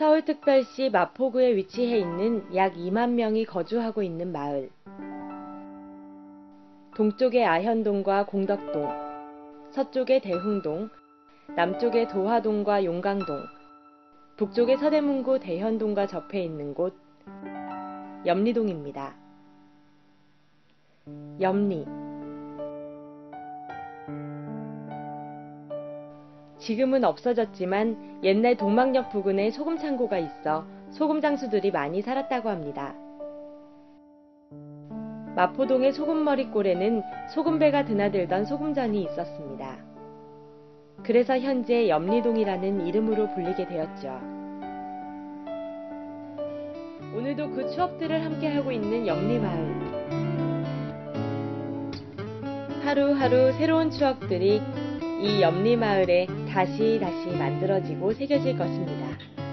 서울특별시 마포구에 위치해 있는 약 2만 명이 거주하고 있는 마을. 동쪽에 아현동과 공덕동, 서쪽에 대흥동, 남쪽에 도화동과 용강동, 북쪽에 서대문구 대현동과 접해 있는 곳 염리동입니다. 염리 지금은 없어졌지만 옛날 동막역 부근에 소금 창고가 있어 소금 장수들이 많이 살았다고 합니다. 마포동의 소금머리골에는 소금배가 드나들던 소금전이 있었습니다. 그래서 현재 염리동이라는 이름으로 불리게 되었죠. 오늘도 그 추억들을 함께하고 있는 염리마을. 하루하루 새로운 추억들이 이 염리 마을에 다시 다시 만들어지고 새겨질 것입니다.